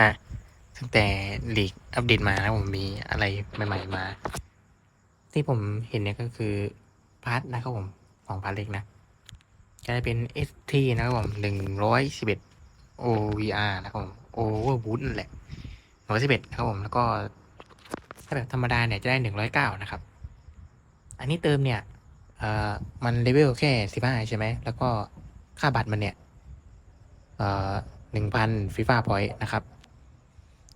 ฮะตั้งแต่ลีกอัปเดตมานะผมมีอะไรใหม่ ๆ มา ที่ผมเห็นเนี่ยก็คือพาร์ทนะครับผมของพาร์ทเล็กนะจะได้เป็น ST นะครับผมหนึ่งร้อยสิบเอ็ด OVR นะครับผม Overboot นั่นแหละร้อยสิบเอ็ดนะครับผมแล้วก็ ถ้าแบบธรรมดาเนี่ยจะได้หนึ่งร้อยเก้านะครับ อันนี้เติมเนี่ยเอ่อมันเลเวลแค่สิบห้าใช่ไหม แล้วก็ค่าบัตรมันเนี่ยเอ่อหนึ่งพันฟีฟ่าพอยต์นะครับ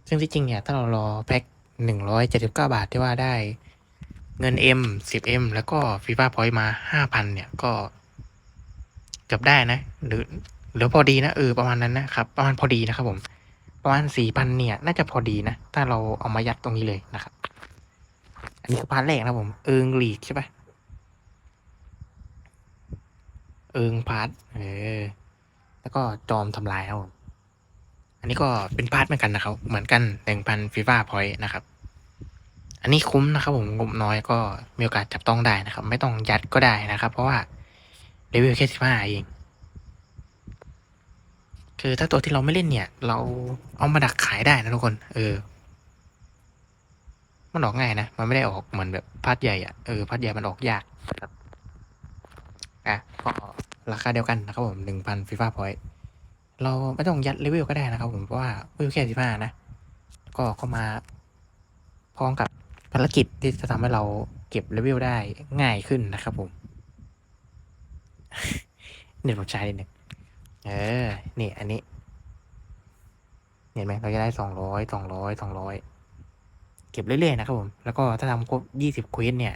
ซึ่งที่จริงเนี่ยถ้าเรารอแพ็คหนึ่งร้อยเจ็ดสิบเก้าบาทที่ว่าได้เงิน M สิบ M แล้วก็ฟีฟ่าพอยต์มาห้าพันเนี่ยก็เกือบได้นะ หรือหรือพอดีนะเออประมาณนั้นนะครับ ประมาณพอดีนะครับผม ประมาณสี่พันเนี่ย น่าจะพอดีนะ ถ้าเราเอามายัดตรงนี้เลยนะครับ อันนี้คือพาร์ทแรกนะผมเอิงหลีกใช่ปะเอิงพาร์ทเออ แล้วก็จอมทำลายครับผม นนี้ก็เป็นพาร์ทเหมือนกันนะครับ เหมือนกันหนึ่งพันฟีฟ่าพอยต์นะครับ อันนี้คุ้มนะครับ ผมงบน้อยก็มีโอกาสจับต้องได้นะครับ ไม่ต้องยัดก็ได้นะครับ เพราะว่าเลเวลแค่สิบห้าเองคือถ้าตัวที่เราไม่เล่นเนี่ย เราเอามาดักขายได้นะทุกคน เออ มันออกง่ายนะ มันไม่ได้ออกเหมือนแบบพัดใหญ่อะเออพัดใหญ่มันออกยากครับ อะก็ราคาเดียวกันนะครับผมหนึ่งพันฟีฟ่าพอยต์ เราไม่ต้องยัดเลเวลก็ได้นะครับผมเพราะว่าเลเวลแค่สิบห้านะ ก็เข้ามาพร้อมกับภารกิจที่จะทำให้เราเก็บเลเวลได้ง่ายขึ้นนะครับผมเน็ตผมใช้นิดหนึ่งเออ นี่ อันนี้ เห็นไหมเราจะได้สองร้อยสองร้อยสองร้อยเก็บเรื่อยๆนะครับผม แล้วก็ถ้าทำครบยี่สิบควสเนี่ย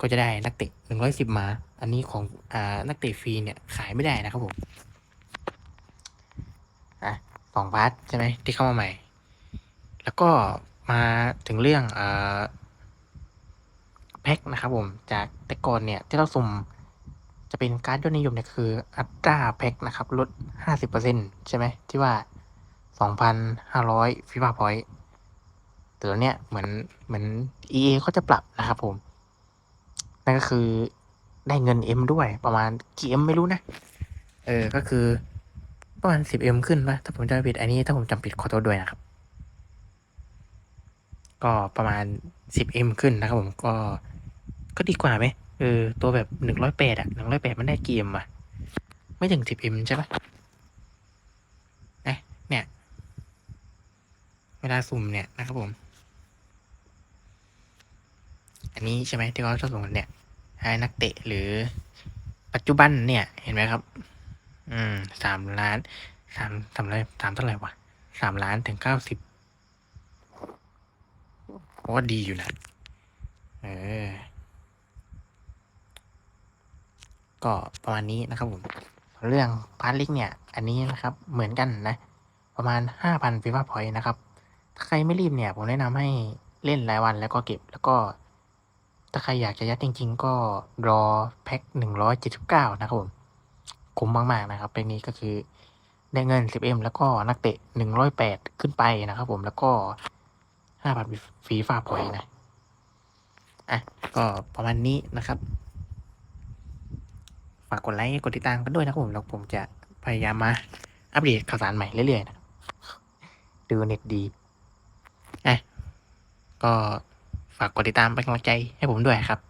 ก็จะได้นักเตะหนึ่งร้อยสิบมา อันนี้ของอ่านักเตะฟรีเนี่ยขายไม่ได้นะครับผม อะสองพาร์ทใช่ไหมที่เข้ามาใหม่ แล้วก็มาถึงเรื่องเอ่าแพ็คนะครับผมจากแต่ก่อนเนี่ยที่เราสุ่มจะเป็นการ์ดยอดนิยมเนี่ยคืออัตราแพ็คนะครับลดห้าสิบเปอร์เซ็นใช่ไหมที่ว่าสองพันห้าร้อยฟีฟ่าพอยต์แต่ตอนเนี้ยเหมือนเหมือน EA เขาจะปรับนะครับผม นั่นก็คือได้เงิน M ด้วยประมาณกี่ M ไม่รู้นะ เออ ก็คือ ประมาณ 10M ขึ้นปะถ้าผมจำไม่ผิดอันนี้ถ้าผมจำผิดขอโทษด้วยนะครับ ก็ประมาณ 10M ขึ้นนะครับผมก็ก็ดีกว่าไหมเออตัวแบบหนึ่งร้อยแปดอะหนึ่งร้อยแปดมันได้กี่ M อะไม่ถึง 10M ใช่ปะเอ๊ะเนี่ย เวลาสุ่มเนี่ยนะครับผม อันนี้ใช่ไหมที่เขาชอบส่งกันเนี่ยให้นักเตะหรือปัจจุบันเนี่ยเห็นไหมครับ อืมสามล้านสามสามร้อยสามเท่าไหร่วะสามล้านถึงเก้าสิบว่าดีอยู่นะเออ ก็ประมาณนี้นะครับผมเรื่องพาร์ทลิกเนี่ย อันนี้นะครับ เหมือนกันนะ ประมาณห้าพันฟีฟ่าพอยต์นะครับ ถ้าใครไม่รีบเนี่ย ผมแนะนำให้เล่นรายวันแล้วก็เก็บแล้วก็ ถ้าใครอยากจะยัดจริง ๆ ก็รอแพ็คหนึ่งร้อยเจ็ดสิบเก้านะครับผม คุ้มมาก ๆ นะครับเป็นนี้ก็คือได้เงิน 10M แล้วก็นักเตะ 108 ขึ้นไปนะครับผมแล้วก็ 5,000ฟรีฟาพอยต์นะ อะ ก็ประมาณนี้นะครับ ฝากกดไลค์ กดติดตามกันด้วยนะครับผม แล้วผมจะพยายามมาอัปเดตข่าวสารใหม่เรื่อย ๆ นะดูเน็ตดี อะ ก็ฝากกดติดตามเป็นกำลังใจให้ผมด้วยครับ